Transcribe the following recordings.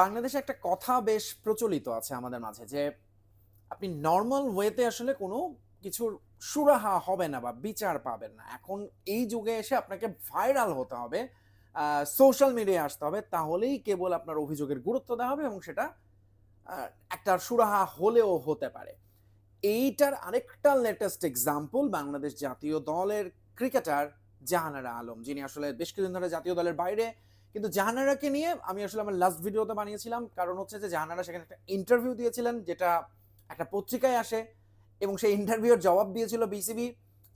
বাংলাদেশে একটা কথা বেশ প্রচলিত আছে আমাদের মাঝে যে আপনি নর্মাল ওয়েতে আসলে কোনো কিছুর সুরাহা হবে না বা বিচার পাবেন না। এখন এই যুগে এসে আপনাকে ভাইরাল হতে হবে সোশ্যাল মিডিয়ায় আসতে হবে, তাহলেই কেবল আপনার অভিযোগের গুরুত্ব দেওয়া হবে এবং সেটা একটা সুরাহা হলেও হতে পারে। এইটার আরেকটা লেটেস্ট এক্সাম্পল বাংলাদেশ জাতীয় দলের ক্রিকেটার জাহানারা আলম। যিনি আসলে বেশ কিছুদিন ধরে জাতীয় দলের বাইরে কিন্তু জাহানারাকে নিয়ে আমি আসলে আমার লাস্ট ভিডিওতে বানিয়েছিলাম। কারণ হচ্ছে যে জাহানারা সেখানে একটা ইন্টারভিউ দিয়েছিলেন, যেটা একটা পত্রিকায় আসে এবং সেই ইন্টারভিউর জবাব দিয়েছিল বিসিবি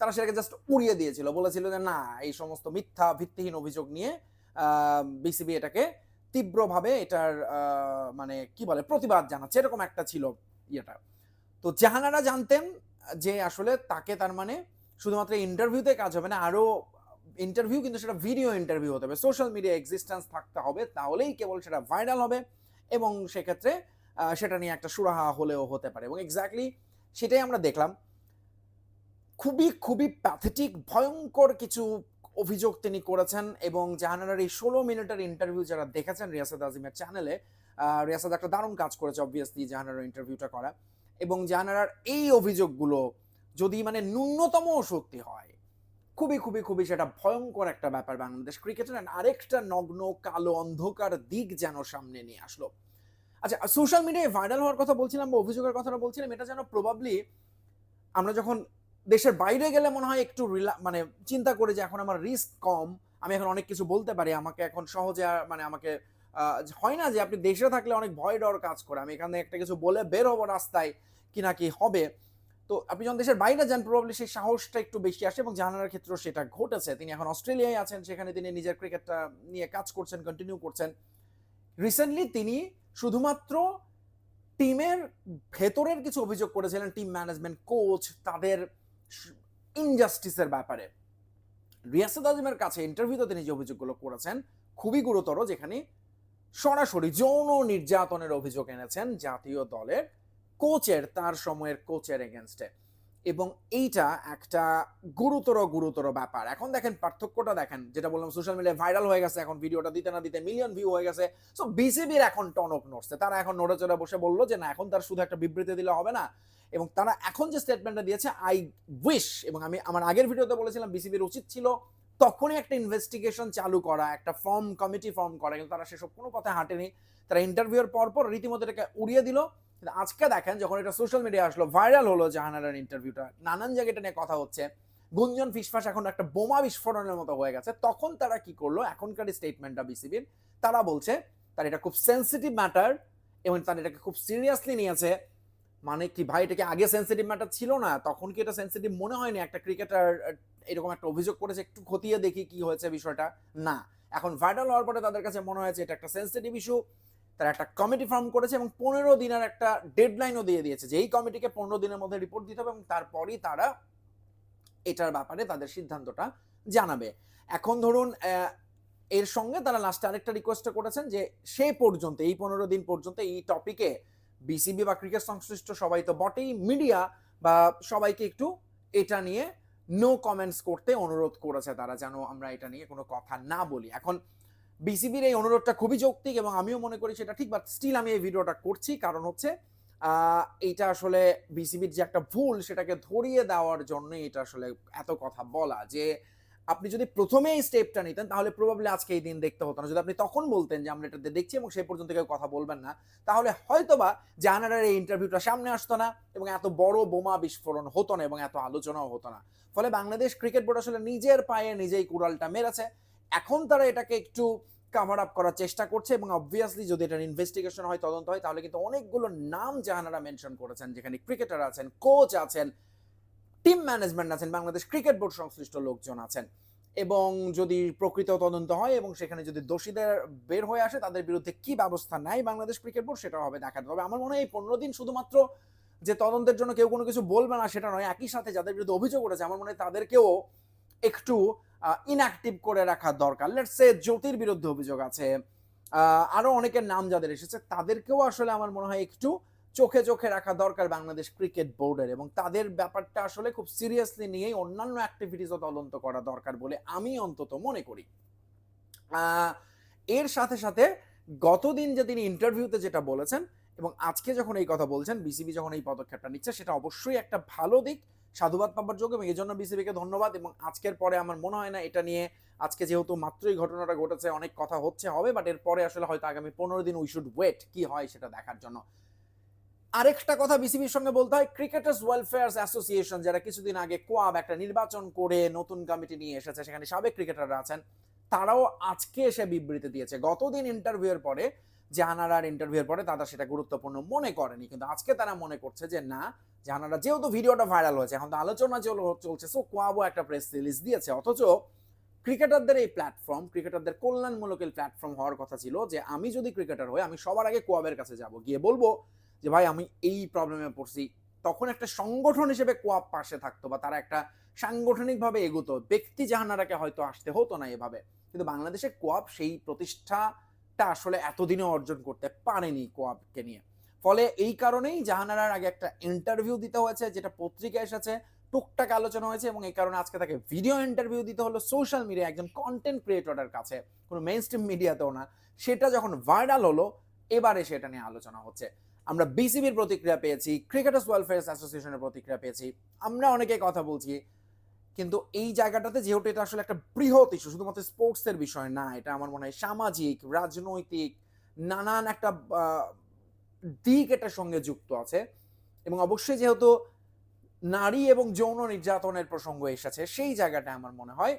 তারা সেটাকে জাস্ট উড়িয়ে দিয়েছিল। বলেছিল যে, না, এই সমস্ত মিথ্যা, ভিত্তিহীন অভিযোগ নিয়ে বিসিবি এটাকে তীব্রভাবে এটার মানে কি বলে, প্রতিবাদ জানাচ্ছে। এরকম একটা ছিল ইয়েটা। তো জাহানারা জানতেন যে আসলে তাকে তার মানে শুধুমাত্র ইন্টারভিউতে কাজ হবে না, আরও ইন্টারভিউ কিন্তু সেটা ভিডিও ইন্টারভিউ হতে হবে। সোশ্যাল মিডিয়া এক্সিস্টেন্স থাকতে হবে, তাহলেই কেবল সেটা ভাইরাল হবে এবং সেক্ষেত্রে সেটা নিয়ে একটা সুরাহা হলেও হতে পারে। এবং এক্স্যাক্টলি সেটাই আমরা দেখলাম। খুবই খুবই প্যাথেটিক ভয়ঙ্কর কিছু অভিযোগ তিনি করেছেন এবং জাহানারার এই ষোলো মিনিটের ইন্টারভিউ যারা দেখেছেন রিয়াসাদ আজিমের চ্যানেলে রিয়াসাদ একটা দারুণ কাজ করেছে অবভিয়াসলি জাহানারার ইন্টারভিউটা করা। এবং জাহানারার এই অভিযোগগুলো যদি মানে ন্যূনতম সত্যি হয় খুবই খুবই খুবই সেটা ভয়ঙ্কর একটা ব্যাপার বাংলাদেশ ক্রিকেটের আরেকটা নগ্ন, কালো, অন্ধকার দিক যেন সামনে নিয়ে আসলো। আচ্ছা সোশ্যাল মিডিয়ায় ভাইরাল হওয়ার কথা বলছিলাম বা অভিযোগের কথাটা বলছিলাম, এটা যেন প্রবাবলি আমরা যখন দেশের বাইরে গেলে মনে হয় একটু মানে চিন্তা করে যে এখন আমার রিস্ক কম, আমি এখন অনেক কিছু বলতে পারি, আমাকে এখন সহজে মানে আমাকে হয় না যে আপনি দেশে থাকলে অনেক ভয় ডর কাজ করে, আমি এখানে একটা কিছু বলে বের হব রাস্তায় কি না কি হবে? তো আপনি যখন দেশের বাইরে যান প্রবাবলি সেই সাহসটা একটু বেশি আসে এবং জানার ক্ষেত্রেও সেটা ঘটেছে। তিনি এখন অস্ট্রেলিয়ায় আছেন, সেখানে তিনি নিজের ক্রিকেটটা নিয়ে কাজ করছেন কন্টিনিউ করছেন। রিসেন্টলি তিনি শুধুমাত্র টিমের ভেতরের কিছু অভিযোগ করেছিলেন টিম ম্যানেজমেন্ট কোচ তাদের ইনজাস্টিসের ব্যাপারে। রিয়াসাদ আজমের কাছে ইন্টারভিউতে তিনি যে অভিযোগগুলো করেছেন, খুবই গুরুতর, যেখানে সরাসরি যৌন নির্যাতনের অভিযোগ এনেছেন জাতীয় দলের কোচের, তার সময়ের কোচের এগেনস্টে এবং এইটা একটা গুরুতর গুরুতর ব্যাপার। এখন দেখেন, পার্থক্যটা দেখেন, যেটা বললাম সোশ্যাল মিডিয়ায় ভাইরাল হয়ে গেছে, এখন ভিডিওটা দিতে না দিতে মিলিয়ন ভিউ হয়ে গেছে। সো বিসিবির এখন টন অফ নড়ছে তারা এখন নড়েচড়ে বসে বলল যে, না, এখন তার শুধু একটা বিবৃতি দিলে হবে না। এবং তারা এখন যে স্টেটমেন্টটা দিয়েছে আই উইশ এবং আমি আমার আগের ভিডিওতে বলেছিলাম বিসিবির উচিত ছিল তখনই একটা ইনভেস্টিগেশন চালু করা, একটা ফর্ম কমিটি ফর্ম করা। কিন্তু তারা সেসব কোনো পথে হাঁটেনি। তারা ইন্টারভিউর পর পর রীতিমতো এটাকে উড়িয়ে দিল। কিন্তু আজকে দেখেন যখন এটা সোশ্যাল মিডিয়া আসলো ভাইরাল হলো জাহানারার ইন্টারভিউটা নানান জায়গায় এটা নিয়ে কথা হচ্ছে, গুঞ্জন ফিসফাস এখন একটা বোমা বিস্ফোরণের মতো হয়ে গেছে, তখন তারা কি করল? এখনকার স্টেটমেন্টটা বিসিবির তারা বলছে, তার এটা খুব সেন্সিটিভ ম্যাটার এবং তারা এটাকে খুব সিরিয়াসলি নিয়েছে মানে কি ভাই এটাকে আগে সেন্সিটিভ ম্যাটার ছিল না? তখন কি এটা সেন্সিটিভ মনে হয়নি? একটা ক্রিকেটার এরকম একটা অভিযোগ করেছে, একটু খতিয়ে দেখি কি হয়েছে বিষয়টা। না, এখন ভাইরাল হওয়ার পরে তাদের কাছে মনে হয়েছে এটা একটা সেন্সিটিভ ইস্যু তারা একটা কমিটি ফর্ম করেছে এবং পনেরো দিনের একটা ডেডলাইনও দিয়ে দিয়েছে যে এই কমিটিকে পনেরো দিনের মধ্যে রিপোর্ট দিতে হবে এবং তারপরই তারা এটার ব্যাপারে তাদের সিদ্ধান্তটা জানাবে। এখন ধরুন এর সঙ্গে তারা লাস্টে আরেকটা রিকোয়েস্ট করেছেন যে সে পর্যন্ত, এই পনেরো দিন পর্যন্ত এই টপিকে বিসিবি বা ক্রিকেট সংশ্লিষ্ট সবাই তো বটেই মিডিয়া বা সবাইকে একটু এটা নিয়ে নো কমেন্টস করতে অনুরোধ করেছে তারা যেন আমরা এটা নিয়ে কোনো কথা না বলি। এখন বিসিবির এই অনুরোধটা খুবই যৌক্তিক এবং আমিও মনে করি সেটা ঠিক বাট স্টিল আমি এই ভিডিওটা করছি। কারণ হচ্ছে এইটা আসলে বিসিবির যে একটা ভুল সেটাকে ধরিয়ে দেওয়ার জন্য এটা আসলে এত কথা বলা যে আপনি যদি প্রথমে এই স্টেপটা নিতেন, তাহলে প্রবাবলি আজকে এই দিন দেখতে হতো না। যদি আপনি তখন বলতেন যে আমরা এটাতে দেখছি এবং সেই পর্যন্ত কেউ কথা বলবেন না, তাহলে হয়তোবা জানারার এই ইন্টারভিউটা সামনে আসতো না এবং এত বড় বোমা বিস্ফোরণ হতো না এবং এত আলোচনাও হতো না। ফলে বাংলাদেশ ক্রিকেট বোর্ড আসলে নিজের পায়ে নিজেই কুড়ালটা মেরেছে। এখন তারা এটাকে একটু কাভার আপ করার চেষ্টা করছে এবং অবভিয়াসলি যদি এটার ইনভেস্টিগেশন হয়, তদন্ত হয়, তাহলে কিন্তু অনেকগুলো নাম জাহানারা মেনশন করেছেন, যেখানে ক্রিকেটার আছেন কোচ আছেন টিম ম্যানেজমেন্ট আছেন, বাংলাদেশ ক্রিকেট বোর্ড সংশ্লিষ্ট লোকজন আছেন। এবং যদি প্রকৃত তদন্ত হয় এবং সেখানে যদি দোষীদের বের হয়ে আসে, তাদের বিরুদ্ধে কি ব্যবস্থা নেয় বাংলাদেশ ক্রিকেট বোর্ড সেটা হবে দেখা তবে আমার মনে হয় এই পনেরো দিন শুধুমাত্র যে তদন্তের জন্য কেউ কোনো কিছু বলবে না, সেটা নয়। একই সাথে যাদের বিরুদ্ধে অভিযোগ করেছে আমার মনে হয় তাদেরকেও একটু ইনঅ্যাক্টিভ করে রাখা দরকার। লেটস সে জ্যোতির বিরুদ্ধে অভিযোগ আছে। আহ, আরও অনেকের নাম যাদের এসেছে তাদেরকেও আসলে আমার মনে হয় একটু চোখে চোখে রাখা দরকার বাংলাদেশ ক্রিকেট বোর্ডের এবং তাদের ব্যাপারটা আসলে খুব সিরিয়াসলি নিয়েই অন্যান্য অ্যাক্টিভিটিসও তদন্ত করা দরকার বলে আমি অন্তত মনে করি। এর সাথে সাথে গতদিন যে তিনি ইন্টারভিউতে যেটা বলেছেন এবং আজকে যখন এই কথা বলছেন বিসিবি যখন এই পদক্ষেপটা নিচ্ছে সেটা অবশ্যই একটা ভালো দিক। সাধুবাদ পাবার যোগ্য এবং এই জন্য বিসিবিকে ধন্যবাদ এবং আজকের পরে আমার মনে হয় না এটা নিয়ে আজকে যেহেতু মাত্রই ঘটনাটা ঘটেছে, অনেক কথা হচ্ছে, হবে বাট এরপরে আসলে হয়তো আগামী পনেরো দিন উই শুড ওয়েট কি হয় সেটা দেখার জন্য। আরেকটা কথা বিসিবির সঙ্গে বলতে হয় ক্রিকেটার্স ওয়েলফেয়ার অ্যাসোসিয়েশন যারা কিছুদিন আগে কোয়াব একটা নির্বাচন করে নতুন কমিটি নিয়ে এসেছে, সেখানে সাবেক ক্রিকেটাররা আছেন, তারাও আজকে এসে বিবৃতি দিয়েছে। গতদিন ইন্টারভিউয়ের পরে জাহানারার ইন্টারভিউয়ের পরে তারা সেটা গুরুত্বপূর্ণ মনে করেনি। কিন্তু আজকে তারা মনে করছে যে, না, জাহানারা যেহেতু ভিডিওটা ভাইরাল হয়েছে, এখন তো আলোচনা চল- চলছে। সো কোয়াবও একটা প্রেস রিলিজ দিয়েছে। অথচ ক্রিকেটারদের এই প্ল্যাটফর্ম ক্রিকেটারদের কল্যাণমূলক এই প্ল্যাটফর্ম হওয়ার কথা ছিল যে, আমি যদি ক্রিকেটার হই, আমি সবার আগে কোয়াবের কাছে যাব। গিয়ে বলব যে, ভাই, আমি এই প্রবলেমে পড়ছি। তখন একটা সংগঠন হিসেবে কোয়াব পাশে থাকতো বা তারা একটা সাংগঠনিকভাবে এগোতো। ব্যক্তি জাহানারাকে হয়তো আসতে হতো না এভাবে। কিন্তু বাংলাদেশে কোয়াব সেই প্রতিষ্ঠাটা আসলে এতদিনে অর্জন করতে পারেনি কোয়াবকে নিয়ে। ফলে এই কারণেই জাহানারার আগে একটা ইন্টারভিউ দিতে হয়েছে, যেটা পত্রিকায় এসেছে, টুকটাক আলোচনা হয়েছে এবং এই কারণে আজকে তাকে ভিডিও ইন্টারভিউ দিতে হলো সোশ্যাল মিডিয়া একজন কন্টেন্ট ক্রিয়েটরের কাছে, কোনো মেইন স্ট্রিম মিডিয়াতেও না। সেটা যখন ভাইরাল হলো, এবারে সেটা নিয়ে আলোচনা হচ্ছে। আমরা বিসিবির প্রতিক্রিয়া পেয়েছি ক্রিকেটার্স ওয়েলফেয়ার অ্যাসোসিয়েশনের প্রতিক্রিয়া পেয়েছি। আমরা অনেকে কথা বলছি কিন্তু এই জায়গাটাতে যেহেতু এটা আসলে একটা বৃহৎ ইস্যু শুধুমাত্র স্পোর্টসের বিষয় না, এটা আমার মনে হয় সামাজিক, রাজনৈতিক, নানান একটা দিক এটার সঙ্গে যুক্ত আছে। এবং অবশ্যই যেহেতু নারী এবং যৌন নির্যাতনের প্রসঙ্গ এসেছে, সেই জায়গাটা আমার মনে হয়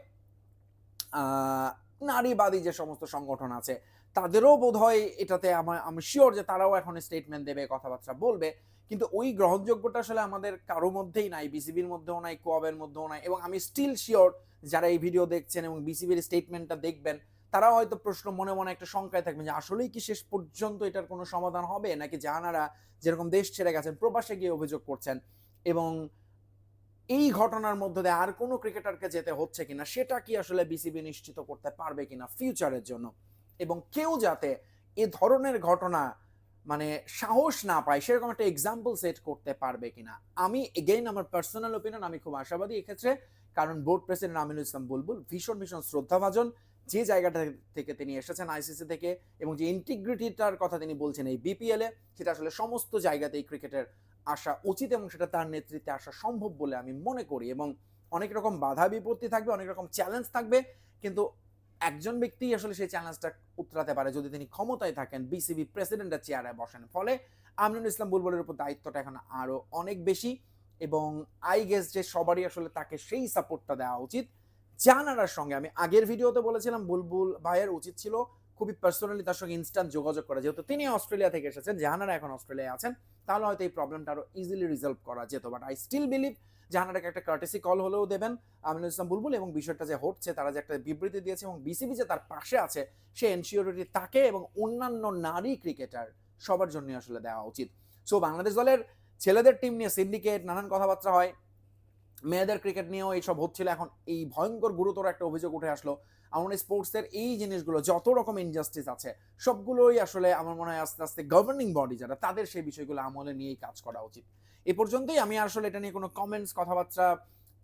নারীবাদী যে সমস্ত সংগঠন আছে, তাদেরও বোধ হয় এটাতে আমার, আমি শিওর যে তারাও এখন স্টেটমেন্ট দেবে, কথাবার্তা বলবে। কিন্তু ওই গ্রহণযোগ্যটা আসলে আমাদের কারও মধ্যেই নাই বিসিবির মধ্যেও নাই কোয়াবের মধ্যেও নাই এবং আমি স্টিল শিওর যারা এই ভিডিও দেখছেন এবং বিসিবির স্টেটমেন্টটা দেখবেন, তারাও হয়তো প্রশ্ন মনে মনে একটা শঙ্কায় থাকবেন যে আসলেই কি শেষ পর্যন্ত এটার কোনো সমাধান হবে? নাকি জাহানারা যেরকম দেশ ছেড়ে গেছেন, প্রবাসে গিয়ে অভিযোগ করছেন এবং এই ঘটনার মধ্যে দিয়ে আর কোনো ক্রিকেটারকে যেতে হচ্ছে কিনা, সেটা কি আসলে বিসিবি নিশ্চিত করতে পারবে কিনা ফিউচারের জন্য? এবং কেউ যাতে এ ধরনের ঘটনা মানে সাহস না পায়, সেরকম একটা এক্সাম্পল সেট করতে পারবে কিনা? আমি এগেইন আমার পার্সোনাল ওপিনিয়ন আমি খুব আশাবাদী এক্ষেত্রে, কারণ বোর্ড প্রেসিডেন্ট আমিনুল ইসলাম বুলবুল ভীষণ ভীষণ শ্রদ্ধাভাজন যে জায়গাটা থেকে তিনি এসেছেন আইসিসি থেকে এবং যে ইন্টিগ্রিটিটার কথা তিনি বলছেন এই বিপিএলে সেটা আসলে সমস্ত জায়গাতেই ক্রিকেটের আসা উচিত এবং সেটা তার নেতৃত্বে আসা সম্ভব বলে আমি মনে করি এবং অনেক রকম বাধা বিপত্তি থাকবে, অনেক রকম চ্যালেঞ্জ থাকবে, কিন্তু একজন ব্যক্তি আসলে সেই চ্যালেঞ্জটা উতরাতে পারে যদি তিনি ক্ষমতায় থাকেন বিসিবি প্রেসিডেন্টের চেয়ারে বসেন। ফলে আমিনুল ইসলাম বুলবুলের উপর দায়িত্বটা এখন আরও অনেক বেশি এবং আই গেস যে সবারই আসলে তাকে সেই সাপোর্টটা দেওয়া উচিত। জানারার সঙ্গে। আমি আগের ভিডিওতে বলেছিলাম, বুলবুল ভাইয়ের উচিত ছিল খুবই পার্সোনালি তার সঙ্গে ইনস্ট্যান্ট যোগাযোগ করা। যেহেতু তিনি অস্ট্রেলিয়া থেকে এসেছেন, জাহানারা এখন অস্ট্রেলিয়ায় আছেন, তাহলে হয়তো এই প্রবলেমটা আরও ইজিলি রিজলভ করা যেত। বাট আই স্টিল বিলিভ জাহানারাকে একটা কার্টেসি কল হলেও দেবেন আমিনুল ইসলাম বুলবুল এবং বিষয়টা যে হচ্ছে, তারা যে একটা বিবৃতি দিয়েছে এবং বিসিবি যে তার পাশে আছে, সে এনসিওরিটি তাকে এবং অন্যান্য নারী ক্রিকেটার সবার জন্য আসলে দেওয়া উচিত। সো বাংলাদেশ দলের ছেলেদের টিম নিয়ে সিন্ডিকেট নানান কথাবার্তা হয়। মেয়েদের ক্রিকেট নিয়েও এইসব হচ্ছিল। এখন এই ভয়ঙ্কর গুরুতর একটা অভিযোগ উঠে আসলো আমার স্পোর্টসের এই জিনিসগুলো, যত রকম ইনজাস্টিস আছে, সবগুলোই আসলে আমার মনে হয় আস্তে আস্তে গভর্নিং বডি যারা, তাদের সেই বিষয়গুলো আমলে নিয়েই কাজ করা উচিত। এ পর্যন্তই আমি আসলে এটা নিয়ে কোনো কমেন্টস কথাবার্তা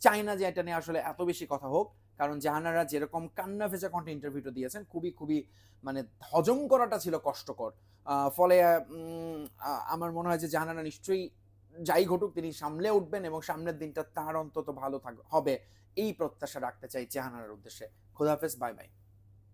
চাই না যে এটা নিয়ে আসলে এত বেশি কথা হোক। কারণ জাহানারা যেরকম কান্না ভেজা কণ্ঠে ইন্টারভিউটা দিয়েছেন, খুবই খুবই মানে হজম করাটা ছিল কষ্টকর। ফলে আমার মনে হয় যে জাহানারা নিশ্চয়ই যাই ঘটুক, তিনি সামলে উঠবেন এবং সামনের দিনটা তার অন্তত ভালো থাক, হবে। এই প্রত্যাশা রাখতে চাই চেহানার উদ্দেশ্যে। খোদাহাফেজ বাই বাই।